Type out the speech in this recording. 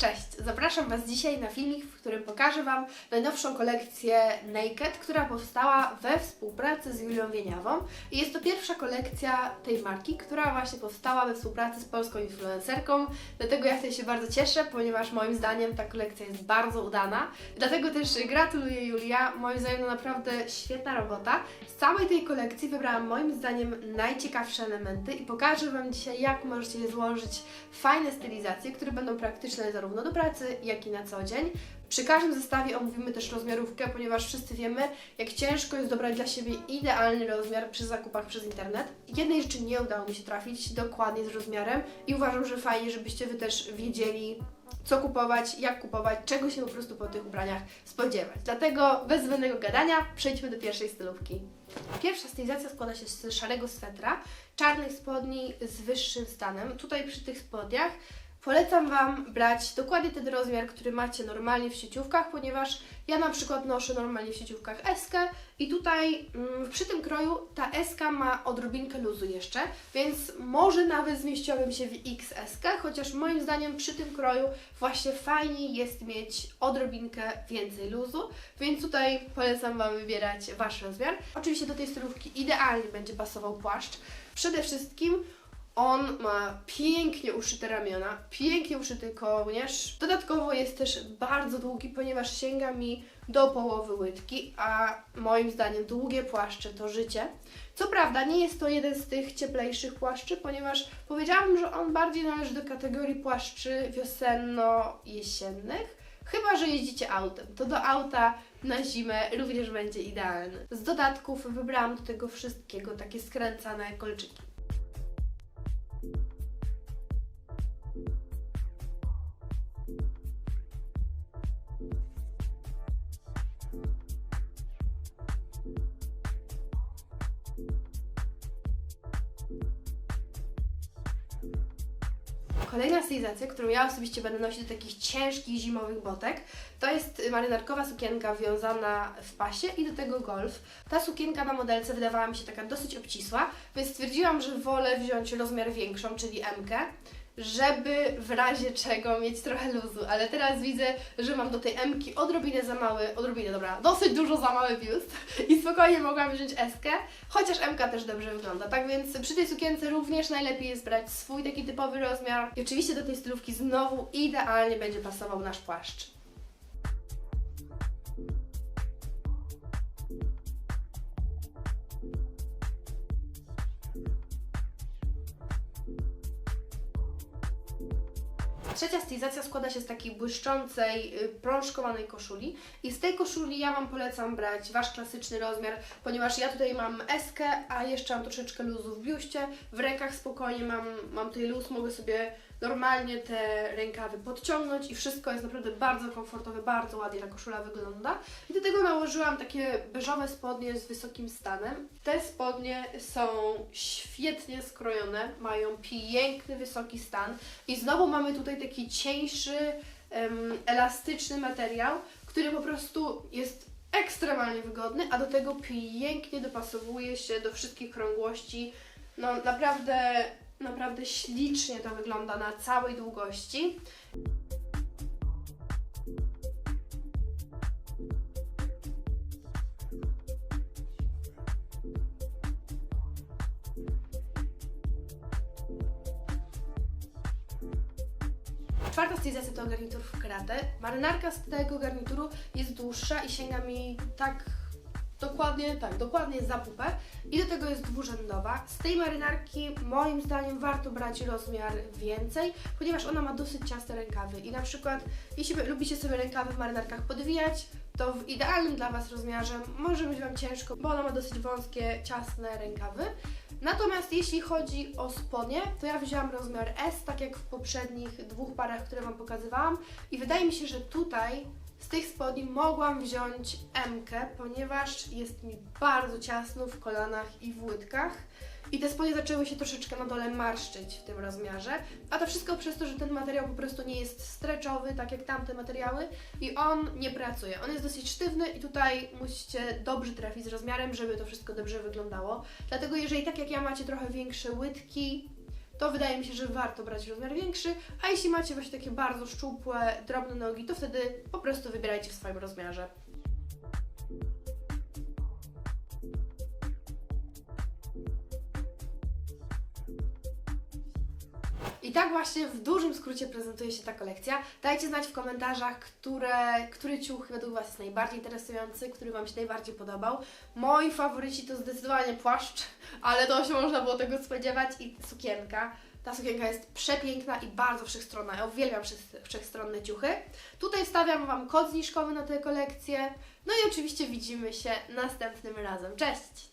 Cześć! Zapraszam Was dzisiaj na filmik, w którym pokażę Wam najnowszą kolekcję Naked, która powstała we współpracy z Julią Wieniawą. I jest to pierwsza kolekcja tej marki, która właśnie powstała we współpracy z polską influencerką. Dlatego ja tutaj się bardzo cieszę, ponieważ moim zdaniem ta kolekcja jest bardzo udana. Dlatego też gratuluję Julia, moim zdaniem to naprawdę świetna robota. Z całej tej kolekcji wybrałam moim zdaniem najciekawsze elementy i pokażę Wam dzisiaj, jak możecie je złożyć fajne stylizacje, które będą praktyczne zarówno do pracy, jak i na co dzień. Przy każdym zestawie omówimy też rozmiarówkę, ponieważ wszyscy wiemy, jak ciężko jest dobrać dla siebie idealny rozmiar przy zakupach przez internet. Jednej rzeczy nie udało mi się trafić dokładnie z rozmiarem i uważam, że fajnie, żebyście Wy też wiedzieli, co kupować, jak kupować, czego się po prostu po tych ubraniach spodziewać. Dlatego bez zbędnego gadania przejdźmy do pierwszej stylówki. Pierwsza stylizacja składa się z szarego swetra, czarnych spodni z wyższym stanem. Tutaj przy tych spodniach Polecam Wam brać dokładnie ten rozmiar, który macie normalnie w sieciówkach, ponieważ ja na przykład noszę normalnie w sieciówkach S i tutaj mm, przy tym kroju ta S ma odrobinkę luzu jeszcze, więc może nawet zmieściłabym się w XS, chociaż moim zdaniem przy tym kroju właśnie fajniej jest mieć odrobinkę więcej luzu, więc tutaj polecam Wam wybierać Wasz rozmiar. Oczywiście do tej stylówki idealnie będzie pasował płaszcz. Przede wszystkim on ma pięknie uszyte ramiona, pięknie uszyty kołnierz. Dodatkowo jest też bardzo długi, ponieważ sięga mi do połowy łydki, a moim zdaniem długie płaszcze to życie. Co prawda nie jest to jeden z tych cieplejszych płaszczy, ponieważ powiedziałabym, że on bardziej należy do kategorii płaszczy wiosenno-jesiennych. Chyba, że jeździcie autem, to do auta na zimę również będzie idealny. Z dodatków wybrałam do tego wszystkiego takie skręcane kolczyki. Kolejna stylizacja, którą ja osobiście będę nosić do takich ciężkich zimowych botek, to jest marynarkowa sukienka wiązana w pasie i do tego golf. Ta sukienka na modelce wydawała mi się taka dosyć obcisła, więc stwierdziłam, że wolę wziąć rozmiar większą, czyli M żeby w razie czego mieć trochę luzu, ale teraz widzę, że mam do tej M-ki odrobinę za mały, odrobinę, dobra, dosyć dużo za mały biust. I spokojnie mogłam wziąć S-kę, chociaż M-ka też dobrze wygląda, tak więc przy tej sukience również najlepiej jest brać swój taki typowy rozmiar. I oczywiście do tej stylówki znowu idealnie będzie pasował nasz płaszcz. Trzecia stylizacja składa się z takiej błyszczącej, y, prążkowanej koszuli. I z tej koszuli ja Wam polecam brać Wasz klasyczny rozmiar, ponieważ ja tutaj mam eskę, a jeszcze mam troszeczkę luzu w biuście, w rękach spokojnie mam, mam tutaj luz, mogę sobie normalnie te rękawy podciągnąć i wszystko jest naprawdę bardzo komfortowe, bardzo ładnie ta koszula wygląda. I do tego nałożyłam takie beżowe spodnie z wysokim stanem. Te spodnie są świetnie skrojone, mają piękny, wysoki stan i znowu mamy tutaj taki cieńszy, um, elastyczny materiał, który po prostu jest ekstremalnie wygodny, a do tego pięknie dopasowuje się do wszystkich krągłości. No naprawdę Naprawdę ślicznie to wygląda na całej długości. Czwarta stylizacja to garnitur w kratę. Marynarka z tego garnituru jest dłuższa i sięga mi tak Dokładnie, tak, dokładnie za pupę. I do tego jest dwurzędowa. Z tej marynarki moim zdaniem warto brać rozmiar więcej, ponieważ ona ma dosyć ciasne rękawy. I na przykład, jeśli lubicie sobie rękawy w marynarkach podwijać, to w idealnym dla Was rozmiarze może być Wam ciężko, bo ona ma dosyć wąskie, ciasne rękawy. Natomiast jeśli chodzi o spodnie, to ja wzięłam rozmiar S, tak jak w poprzednich dwóch parach, które Wam pokazywałam. I wydaje mi się, że tutaj z tych spodni mogłam wziąć M, ponieważ jest mi bardzo ciasno w kolanach i w łydkach. I te spodnie zaczęły się troszeczkę na dole marszczyć w tym rozmiarze, a to wszystko przez to, że ten materiał po prostu nie jest stretchowy, tak jak tamte materiały i on nie pracuje. On jest dosyć sztywny i tutaj musicie dobrze trafić z rozmiarem, żeby to wszystko dobrze wyglądało. Dlatego jeżeli tak jak ja macie trochę większe łydki, to wydaje mi się, że warto brać rozmiar większy, a jeśli macie właśnie takie bardzo szczupłe, drobne nogi, to wtedy po prostu wybierajcie w swoim rozmiarze. I tak właśnie w dużym skrócie prezentuje się ta kolekcja. Dajcie znać w komentarzach, które, który ciuch według Was jest najbardziej interesujący, który Wam się najbardziej podobał. Moi faworyci to zdecydowanie płaszcz, ale to się można było tego spodziewać i sukienka. Ta sukienka jest przepiękna i bardzo wszechstronna. Ja uwielbiam wszech- wszechstronne ciuchy. Tutaj wstawiam Wam kod zniżkowy na tę kolekcję. No i oczywiście widzimy się następnym razem. Cześć!